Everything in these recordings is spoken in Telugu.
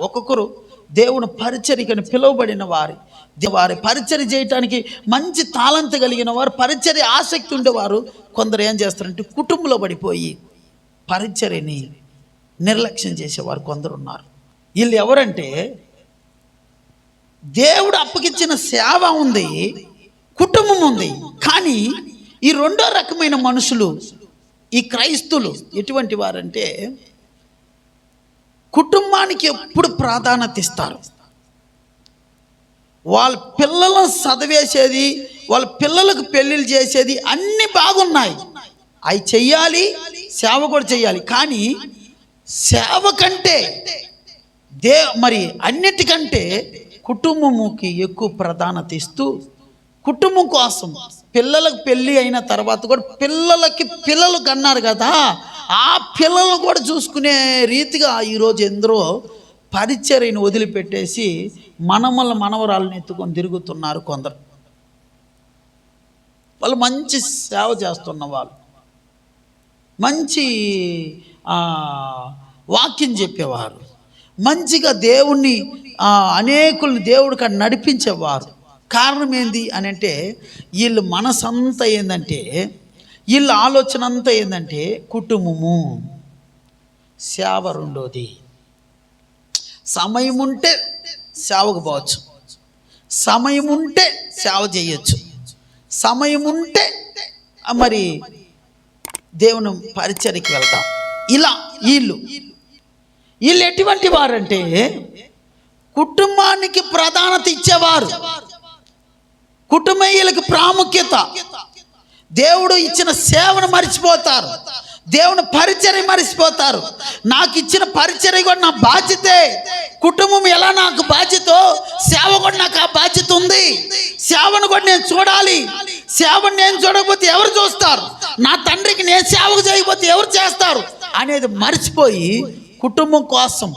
ఒక్కొక్కరు దేవుని పరిచరికని పిలువబడిన వారి. వారి పరిచర్య చేయటానికి మంచి తాళంత కలిగిన వారు పరిచర్య ఆసక్తి ఉండేవారు. కొందరు ఏం చేస్తారంటే కుటుంబంలో పడిపోయి పరిచర్యని నిర్లక్ష్యం చేసేవారు కొందరు ఉన్నారు. వీళ్ళు ఎవరంటే దేవుడు అప్పగిచ్చిన సేవ ఉంది కుటుంబం ఉంది కానీ ఈ రెండో రకమైన మనుషులు ఈ క్రైస్తులు ఎటువంటి వారంటే కుటుంబానికి ఎప్పుడు ప్రాధాన్యత ఇస్తారు? వాళ్ళ పిల్లలను చదివేసేది వాళ్ళ పిల్లలకు పెళ్ళిళ్ళు చేసేది అన్నీ బాగున్నాయి. అవి చెయ్యాలి సేవ కూడా చెయ్యాలి. కానీ సేవ కంటే దే మరి అన్నిటికంటే కుటుంబముకి ఎక్కువ ప్రాధాన్యత ఇస్తూ కుటుంబం కోసం పిల్లలకు పెళ్ళి అయిన తర్వాత కూడా పిల్లలకి పిల్లలు కన్నారు కదా. ఆ పిల్లలను కూడా చూసుకునే రీతిగా ఈరోజు ఎందరో పరిచర్యను వదిలిపెట్టేసి మనమల మనవరాలను ఎత్తుకొని తిరుగుతున్నారు కొందరు. వాళ్ళు మంచి సేవ చేస్తున్న వాళ్ళు. మంచి వాక్యం చెప్పేవారు. మంచిగా దేవుణ్ణి అనేకుల్ని దేవుడికి నడిపించేవారు. కారణం ఏంది అని అంటే వీళ్ళు మనసంతా ఏంటంటే వీళ్ళ ఆలోచన అంతా ఏంటంటే కుటుంబము. సేవ రెండోది. సమయం ఉంటే సేవకు పోవచ్చు. సమయం ఉంటే సేవ చేయొచ్చు. సమయం ఉంటే మరి దేవుని పరిచయకి వెళ్తాం. ఇలా వీళ్ళు. వీళ్ళు ఎటువంటి వారంటే కుటుంబానికి ప్రాధాన్యత ఇచ్చేవారు. కుటుంబీయులకు ప్రాముఖ్యత. దేవుడు ఇచ్చిన సేవను మర్చిపోతారు. దేవుని పరిచర్య మరిచిపోతారు. నాకు ఇచ్చిన పరిచర్య కూడా నా బాధ్యతే. కుటుంబం ఎలా నాకు బాధ్యత? సేవ కూడా నాకు ఆ బాధ్యత ఉంది. సేవను కూడా నేను చూడాలి. సేవను నేను చూడకపోతే ఎవరు చూస్తారు? నా తండ్రికి నేను సేవ చేయకపోతే ఎవరు చేస్తారు? అనేది మర్చిపోయి కుటుంబం కోసం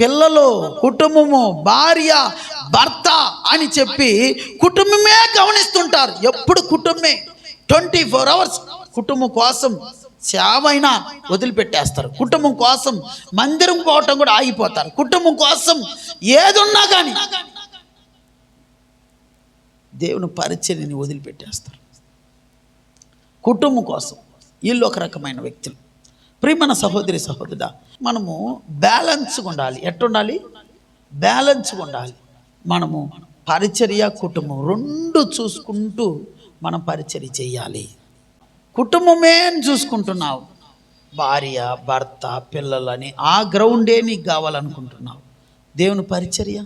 పిల్లలు కుటుంబము భార్య భర్త అని చెప్పి కుటుంబమే గమనిస్తుంటారు. ఎప్పుడు కుటుంబమే. ట్వంటీ ఫోర్ అవర్స్ కుటుంబం కోసం సేవైనా వదిలిపెట్టేస్తారు. కుటుంబం కోసం మందిరం పోవటం కూడా ఆగిపోతారు. కుటుంబం కోసం ఏదున్నా కానీ దేవుని పరిచర్యని వదిలిపెట్టేస్తారు. కుటుంబం కోసం వీళ్ళు ఒక రకమైన వ్యక్తులు. ప్రియమణ సహోదరి సహోదరుడా మనము బ్యాలెన్స్గా ఉండాలి. ఎట్టుండాలి? బ్యాలెన్స్గా ఉండాలి. మనము పరిచర్య కుటుంబం రెండు చూసుకుంటూ మనం పరిచయం చేయాలి. కుటుంబమే అని చూసుకుంటున్నావు. భార్య భర్త పిల్లలని ఆ గ్రౌండే నీకు కావాలనుకుంటున్నావు. దేవుని పరిచర్య?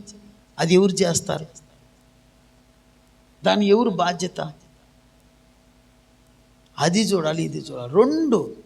అది ఎవరు చేస్తారు? దాని ఎవరు బాధ్యత? అది చూడాలి ఇది చూడాలి. రెండు